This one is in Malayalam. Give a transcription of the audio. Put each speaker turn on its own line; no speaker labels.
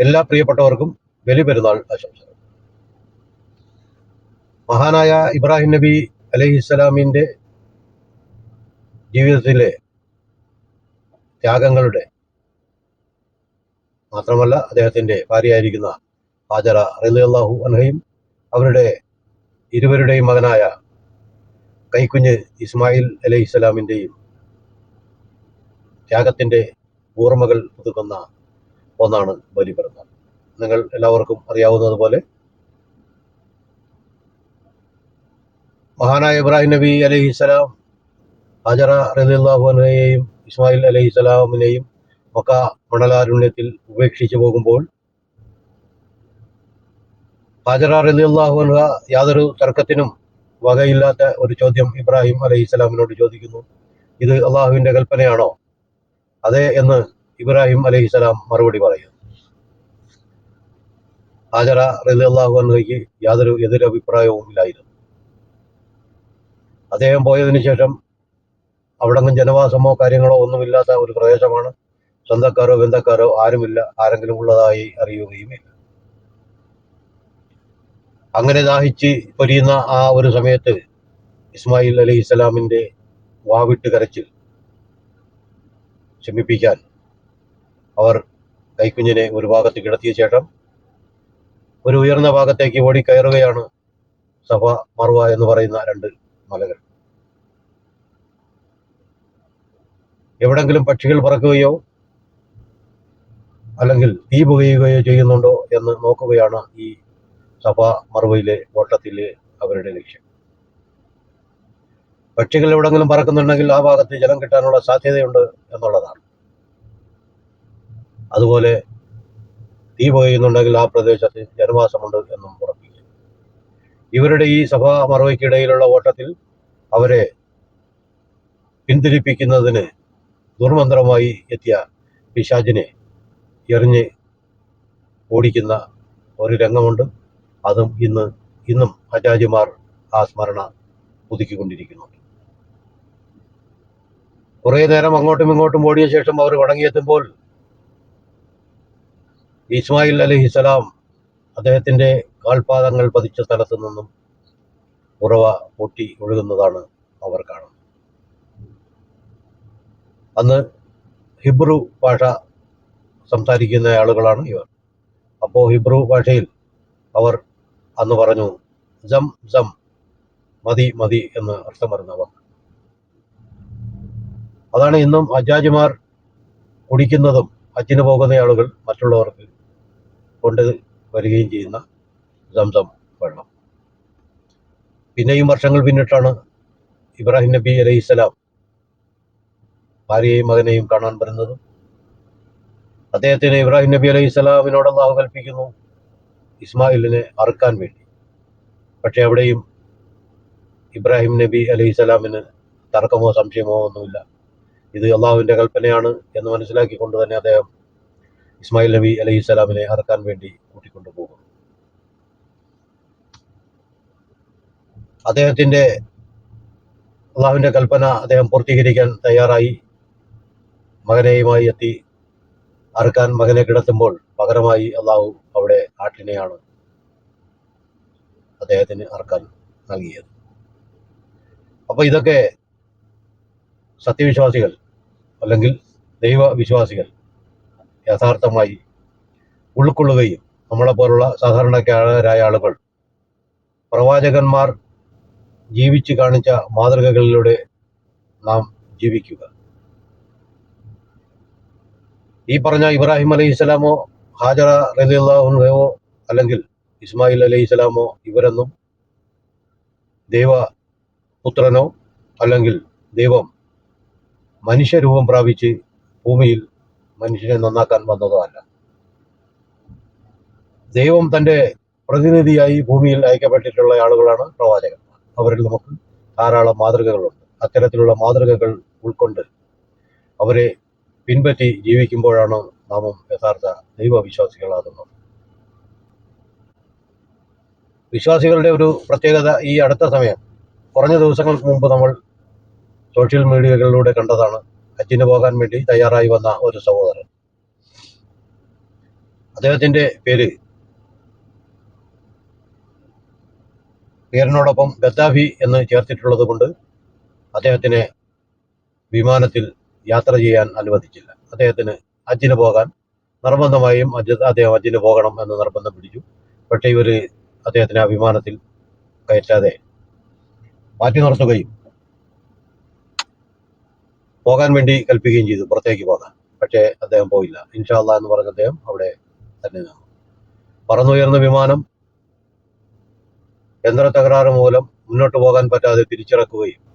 എല്ലാ പ്രിയപ്പെട്ടവർക്കും ബലിപെരുന്നാൾ ആശംസകൾ. മഹാനായ ഇബ്രാഹിം നബി അലഹിസ്സലാമിന്റെ ജീവിതത്തിലെ ത്യാഗങ്ങളുടെ മാത്രമല്ല അദ്ദേഹത്തിന്റെ ഭാര്യയായിരിക്കുന്ന ഹാജറ റലിയല്ലാഹു അൻഹയും അവരുടെ ഇരുവരുടെയും മകനായ കൈക്കുഞ്ഞ് ഇസ്മായിൽ അലൈഹിസ്സലാമിന്റെയും ത്യാഗത്തിന്റെ ഓർമ്മകൾ പുതുക്കുന്ന ഒന്നാണ് ബലിപെരുന്നാൾ നിങ്ങൾ എല്ലാവർക്കും അറിയാവുന്നതുപോലെ മഹാനായ ഇബ്രാഹിം നബി അലഹിസ്സലാം ഹജറ അൻഹയെയും ഇസ്മായിൽ അലഹിസ്സലാമിനെയും മക്ക മണലാരുണ്യത്തിൽ ഉപേക്ഷിച്ചു പോകുമ്പോൾ ഹാജറ റലിയല്ലാഹു അൻഹ യാതൊരു തർക്കത്തിനും വകയില്ലാത്ത ഒരു ചോദ്യം ഇബ്രാഹിം അലൈഹിസ്സലാമിനോട് ചോദിക്കുന്നു. ഇത് അള്ളാഹുവിന്റെ കൽപ്പനയാണോ? അതെ എന്ന് ഇബ്രാഹിം അലൈഹിസ്സലാം മറുപടി പറയുന്നു. ഹാജറ റലിയല്ലാഹു അൻഹയ്ക്ക് യാതൊരു എതിരഭിപ്രായവും ഇല്ലായിരുന്നു അദ്ദേഹം പോയതിനു ശേഷം അവിടെങ്ങും ജനവാസമോ കാര്യങ്ങളോ ഒന്നുമില്ലാത്ത ഒരു പ്രദേശമാണ്. സ്വന്തക്കാരോ ബന്ധക്കാരോ ആരുമില്ല ആരെങ്കിലും ഉള്ളതായി അറിയുകയുമില്ല. അങ്ങനെ ദാഹിച്ച് പൊരിയുന്ന ആ ഒരു സമയത്ത് ഇസ്മായിൽ അലി ഇസ്ലാമിന്റെ വാവിട്ട് കരച്ചിൽ ശമിപ്പിക്കാൻ അവർ കൈക്കുഞ്ഞിനെ ഒരു ഭാഗത്ത് കിടത്തിയ ശേഷം ഒരു ഉയർന്ന ഭാഗത്തേക്ക് ഓടി കയറുകയാണ് സഫ മറുവ എന്ന് പറയുന്ന രണ്ട് മലകൾ. എവിടെങ്കിലും പക്ഷികൾ പറക്കുകയോ അല്ലെങ്കിൽ തീ പുകയുകയോ ചെയ്യുന്നുണ്ടോ എന്ന് നോക്കുകയാണ് ഈ സഭ മറുവയിലെ ഓട്ടത്തിലെ അവരുടെ ലക്ഷ്യം. പക്ഷികൾ എവിടെങ്കിലും പറക്കുന്നുണ്ടെങ്കിൽ ആ ഭാഗത്ത് ജലം കിട്ടാനുള്ള സാധ്യതയുണ്ട് എന്നുള്ളതാണ്. അതുപോലെ തീ പുകയുന്നുണ്ടെങ്കിൽ ആ പ്രദേശത്ത് ജനവാസമുണ്ട് എന്നും ഉറപ്പിക്കും ഇവരുടെ ഈ സഭാ മറവയ്ക്കിടയിലുള്ള ഓട്ടത്തിൽ അവരെ പിന്തിരിപ്പിക്കുന്നതിന് ദുർമന്ത്രമായി എത്തിയ പിശാചിനെ എറിഞ്ഞ് ഓടിക്കുന്ന ഒരു രംഗമുണ്ട്. അതും ഇന്ന് ഇന്നും ആചാര്യമാർ ആ സ്മരണ പുതുക്കിക്കൊണ്ടിരിക്കുന്നുണ്ട് കുറേ നേരം അങ്ങോട്ടും ഇങ്ങോട്ടും ഓടിയ ശേഷം അവർ മടങ്ങിയെത്തുമ്പോൾ ഇസ്മായിൽ അലഹിസലാം അദ്ദേഹത്തിന്റെ കാൽപാദങ്ങൾ പതിച്ച സ്ഥലത്തു നിന്നും ഉറവ പൊട്ടി ഒഴുകുന്നതാണ് അവർ കാണുന്നത്. അന്ന് ഹിബ്രു ഭാഷ സംസാരിക്കുന്ന ആളുകളാണ് ഇവർ. അപ്പോൾ ഹിബ്രു ഭാഷയിൽ അവർ അന്ന് പറഞ്ഞു ജം ജം മതി മതി എന്ന് അർത്ഥം വരുന്നവർ അതാണ് ഇന്നും അജാജിമാർ കുടിക്കുന്നതും ഹജ്ജിന് പോകുന്ന ആളുകൾ മറ്റുള്ളവർക്ക് കൊണ്ട് വരികയും ചെയ്യുന്ന സംസം വെള്ളം. പിന്നെയും വർഷങ്ങൾ പിന്നിട്ടാണ് ഇബ്രാഹിം നബി അലൈഹിസ്സലാം ഭാര്യയെയും മകനെയും കാണാൻ വരുന്നത്. അദ്ദേഹത്തിന് ഇബ്രാഹിം നബി അലൈഹി സ്വലാമിനോട് അള്ളാഹു കൽപ്പിക്കുന്നു ഇസ്മായിലിനെ അറുക്കാൻ വേണ്ടി. പക്ഷെ അവിടെയും ഇബ്രാഹിം നബി അലൈഹി സ്വലാമിന് തർക്കമോ സംശയമോ ഒന്നുമില്ല. ഇത് അള്ളാഹുവിന്റെ കൽപ്പനയാണ് എന്ന് മനസ്സിലാക്കിക്കൊണ്ട് തന്നെ അദ്ദേഹം ഇസ്മായിൽ നബി അലൈഹി സ്വലാമിനെ അറക്കാൻ വേണ്ടി കൂട്ടിക്കൊണ്ടുപോകുന്നു അദ്ദേഹത്തിന്റെ അള്ളാഹുവിന്റെ കൽപ്പന അദ്ദേഹം പൂർത്തീകരിക്കാൻ തയ്യാറായി. മകനെയുമായി എത്തി. അറുക്കാൻ മകനെ കിടത്തുമ്പോൾ പകരമായി അള്ളാഹു അവിടെ ആട്ടിനെയാണ് അദ്ദേഹത്തിന് അറുക്കാൻ നൽകിയത്. അപ്പോൾ ഇതൊക്കെ സത്യവിശ്വാസികൾ അല്ലെങ്കിൽ ദൈവവിശ്വാസികൾ യഥാർത്ഥമായി ഉൾക്കൊള്ളുകയും നമ്മളെ പോലുള്ള സാധാരണക്കാരായ ആളുകൾ. പ്രവാചകന്മാർ ജീവിച്ചു കാണിച്ച മാതൃകകളിലൂടെ നാം ജീവിക്കുക. ഈ പറഞ്ഞ ഇബ്രാഹിം അലൈഹി സ്വലാമോ ഹാജറ റലിയുള്ളോ അല്ലെങ്കിൽ ഇസ്മായിൽ അലൈഹി സ്വലാമോ ഇവരൊന്നും ദൈവപുത്രനോ അല്ലെങ്കിൽ ദൈവം മനുഷ്യരൂപം പ്രാപിച്ച് ഭൂമിയിൽ മനുഷ്യനെ നന്നാക്കാൻ വന്നതോ അല്ല ദൈവം തന്റെ പ്രതിനിധിയായി ഭൂമിയിൽ അയക്കപ്പെട്ടിട്ടുള്ള ആളുകളാണ് പ്രവാചകന്മാർ. അവരിൽ നമുക്ക് ധാരാളം മാതൃകകളുണ്ട്. അത്തരത്തിലുള്ള മാതൃകകൾ ഉൾക്കൊണ്ട് അവരെ പിൻപറ്റി ജീവിക്കുമ്പോഴാണ് നാമം യഥാർത്ഥ ദൈവവിശ്വാസികളാകുന്നത്. വിശ്വാസികളുടെ ഒരു പ്രത്യേകത ഈ അടുത്ത സമയം. കുറഞ്ഞ ദിവസങ്ങൾക്ക് മുമ്പ് നമ്മൾ സോഷ്യൽ മീഡിയകളിലൂടെ കണ്ടതാണ് ഹജ്ജിന് പോകാൻ വേണ്ടി തയ്യാറായി വന്ന ഒരു സഹോദരൻ. അദ്ദേഹത്തിന്റെ പേര് പേരിനോടൊപ്പം ഗദ്ദാഫി എന്ന് ചേർത്തിട്ടുള്ളത് കൊണ്ട് അദ്ദേഹത്തിന് വിമാനത്തിൽ യാത്ര ചെയ്യാൻ അനുവദിച്ചില്ല. അദ്ദേഹത്തിന് ഹജ്ജിന് പോകാൻ നിർബന്ധമായും അദ്ദേഹം ഹജ്ജിന് പോകണം എന്ന് നിർബന്ധം പിടിച്ചു. പക്ഷേ ഇവർ അദ്ദേഹത്തിന് ആ വിമാനത്തിൽ കയറ്റാതെ മാറ്റി നിർത്തുകയും പോകാൻ വേണ്ടി കൽപ്പിക്കുകയും ചെയ്തു. പുറത്തേക്ക് പോകാൻ. പക്ഷേ അദ്ദേഹം പോയില്ല. ഇൻഷാല്ല എന്ന് പറഞ്ഞ അദ്ദേഹം അവിടെ തന്നെ നിന്നു. പറന്നുയർന്ന വിമാനം യന്ത്ര തകരാറ് മൂലം മുന്നോട്ട് പോകാൻ പറ്റാതെ തിരിച്ചിറക്കുകയും